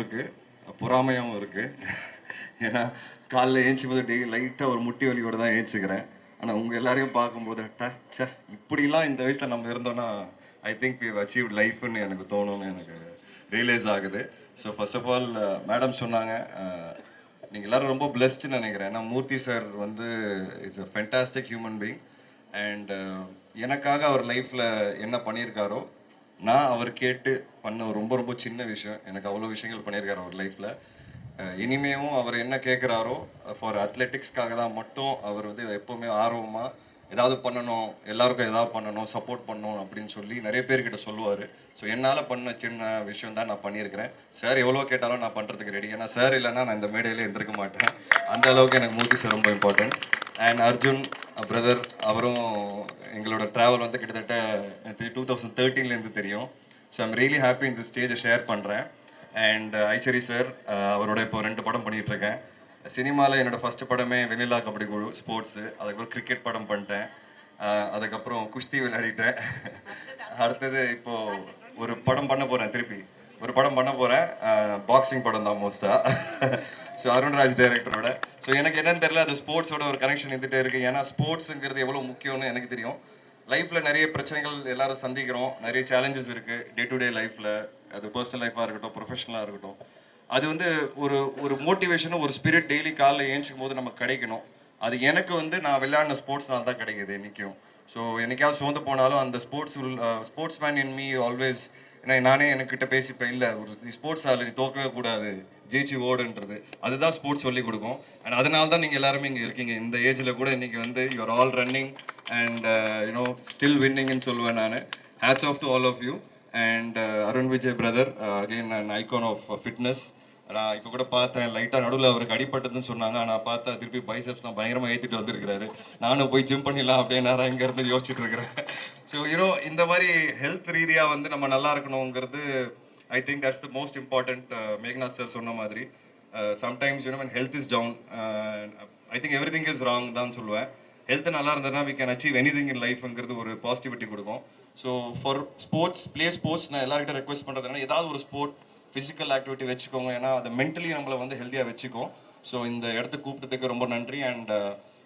இருக்குது பொறாமையாகவும் இருக்குது ஏன்னா காலைல ஏஞ்சும் போது டெய்லி லைட்டாக ஒரு முட்டி வலியோடு தான் ஏஞ்சிக்கிறேன். ஆனால் உங்கள் எல்லாரையும் பார்க்கும்போது டா ச இப்படிலாம் இந்த வயசில் நம்ம இருந்தோன்னா ஐ திங்க் வி அச்சீவ் லைஃப்னு எனக்கு தோணும்னு எனக்கு ரியலைஸ் ஆகுது. So first of all madam சொன்னாங்க நீங்கள் எல்லாரும் ரொம்ப பிளெஸ்ட்னு நினைக்கிறேன். ஏன்னா மூர்த்தி சார் வந்து it's a fantastic human being and எனக்காக அவர் லைஃப்பில் என்ன பண்ணியிருக்காரோ நான் அவர் கேட்டு பண்ண ரொம்ப ரொம்ப சின்ன விஷயம். எனக்கு அவ்வளோ விஷயங்கள் பண்ணியிருக்காரு அவர் லைஃப்பில் இனிமேவும் அவர் என்ன கேட்குறாரோ ஃபார் அத்லெட்டிக்ஸ்க்காக தான் மட்டும் அவர் வந்து எப்போவுமே ஆர்வமாக ஏதாவது பண்ணணும் எல்லாருக்கும் ஏதாவது பண்ணணும் சப்போர்ட் பண்ணணும் அப்படின்னு சொல்லி நிறைய பேர்கிட்ட சொல்லுவார். ஸோ என்னால் பண்ண சின்ன விஷயம் தான் நான் பண்ணியிருக்கிறேன். சார் எவ்வளோ கேட்டாலும் நான் பண்ணுறதுக்கு ரெடி ஏன்னா சார் இல்லைன்னா நான் இந்த மேடையிலே இருந்திருக்க மாட்டேன். அந்த அளவுக்கு எனக்கு மூர்த்தி சார் ரொம்ப இம்பார்ட்டன்ட் அண்ட் அர்ஜுன் பிரதர் அவரும் எங்களோட ட்ராவல் வந்து கிட்டத்தட்ட எனக்கு டூ தௌசண்ட் தேர்ட்டீன்லேருந்து தெரியும். ஸோ ஐம் ரியலி ஹாப்பி இந்த ஸ்டேஜை ஷேர் பண்ணுறேன் அண்ட் ஐச்சரி சார் அவரோட இப்போ ரெண்டு படம் பண்ணிட்டு இருக்கேன் சினிமாவில் என்னோட ஃபர்ஸ்ட் படமே வெண்ணிலா கபடி குழு ஸ்போர்ட்ஸு அதுக்கப்புறம் கிரிக்கெட் படம் பண்ணிட்டேன். அதுக்கப்புறம் குஸ்தி விளையாடிட்டேன். அடுத்தது? இப்போ ஒரு படம் பண்ண போகிறேன் திருப்பி. ஒரு படம் பண்ண போகிறேன் பாக்ஸிங் படம் தான் மோஸ்ட்டாக ஸோ அருண்ராஜ் டைரக்டரோட ஸோ எனக்கு என்னன்னு தெரியல அது ஸ்போர்ட்ஸோட ஒரு கனெக்ஷன் இருந்துகிட்டே இருக்குது ஏன்னா ஸ்போர்ட்ஸுங்கிறது எவ்வளோ முக்கியம்னு எனக்கு தெரியும். லைஃப்பில் நிறைய பிரச்சனைகள் எல்லாரும் சந்திக்கிறோம். நிறைய சேலஞ்சஸ் இருக்குது டே டு டே லைஃப்பில் அது பர்சனல் லைஃபாக இருக்கட்டும் ப்ரொஃபஷனலாக இருக்கட்டும். அது வந்து ஒரு ஒரு மோட்டிவேஷனும் ஒரு ஸ்பிரிட் டெய்லி காலைல ஏஞ்சிக்கும் போது நமக்கு கிடைக்கணும். அது எனக்கு வந்து நான் விளையாடின ஸ்போர்ட்ஸ்னால தான் கிடைக்குது இன்றைக்கும் ஸோ என்னைக்காவது சோர்ந்து போனாலும் அந்த sports sportsman in me always ஏன்னா நானே என்கிட்ட பேசிப்பேன் இல்லை ஒரு ஸ்போர்ட்ஸ் ஆளு நீ தோக்கவே கூடாது. ஜெயிச்சு ஓடுன்றது. அதுதான் ஸ்போர்ட்ஸ் சொல்லி கொடுக்கும். அண்ட் அதனால தான் நீங்கள் எல்லாருமே இங்கே இருக்கீங்க. இந்த ஏஜில் கூட இன்றைக்கி வந்து you are all running and you know still வின்னிங்னு சொல்லுவேன் நான். Hats off to all of you and Arun Vijay brother again and icon of fitness நான் இப்போ கூட பார்த்தேன் லைட்டாக நடுவில் அவருக்கு அடிப்பட்டதுன்னு சொன்னாங்க. ஆனால் பார்த்தா திருப்பி பைசப்ஸ் தான் பயங்கரமாக ஏற்றிட்டு வந்திருக்கிறாரு. நானும் போய் ஜிம் பண்ணிடலாம் அப்படியே நேரம் இங்கேருந்து யோசிச்சுட்டு இருக்கிறேன். ஸோ யூனோ இந்த மாதிரி ஹெல்த் ரீதியாக வந்து நம்ம நல்லா இருக்கணுங்கிறது I think that's the most important Meghnath sir சொன்ன மாதிரி. Uh, sometimes you know when health is down I think everything is wrong தான் சொல்லுவேன். ஹெல்த் நல்லா இருந்ததுன்னா we can achieve anything in லைஃப்ங்கிறது ஒரு பாசிட்டிவிட்டி கொடுக்கும். So for sports play sports நான் எல்லாருக்கிட்ட ரெக்வஸ்ட் பண்ணுறதுனா ஏதாவது ஒரு ஸ்போர்ட் ஃபிசிக்கல் ஆக்டிவிட்டி வச்சுக்கோங்க. ஏன்னா அது மென்டலி நம்மளை வந்து ஹெல்த்தியாக வச்சுக்கும். ஸோ இந்த இடத்துக்கு கூப்பிட்டதுக்கு ரொம்ப நன்றி. அண்ட்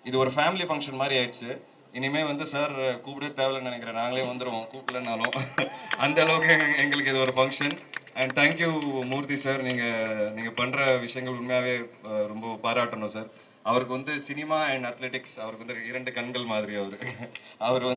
இது ஒரு ஃபேமிலி ஃபங்க்ஷன் மாதிரி ஆயிடுச்சு. இனிமே வந்து சார் கூப்பிட தேவையில்லைன்னு நினைக்கிறேன். நாங்களே வந்துடுவோம் கூப்பிடலனாலும். அந்த அளவுக்கு எங்களுக்கு இது ஒரு function and thank you Murthy sir நீங்கள் நீங்கள் பண்ணுற விஷயங்கள் உண்மையாகவே ரொம்ப பாராட்டணும் சார் அவருக்கு வந்து சினிமா அண்ட் அத்லெட்டிக்ஸ் அவருக்கு வந்து இரண்டு கண்கள் மாதிரி அவர். அவர் வந்து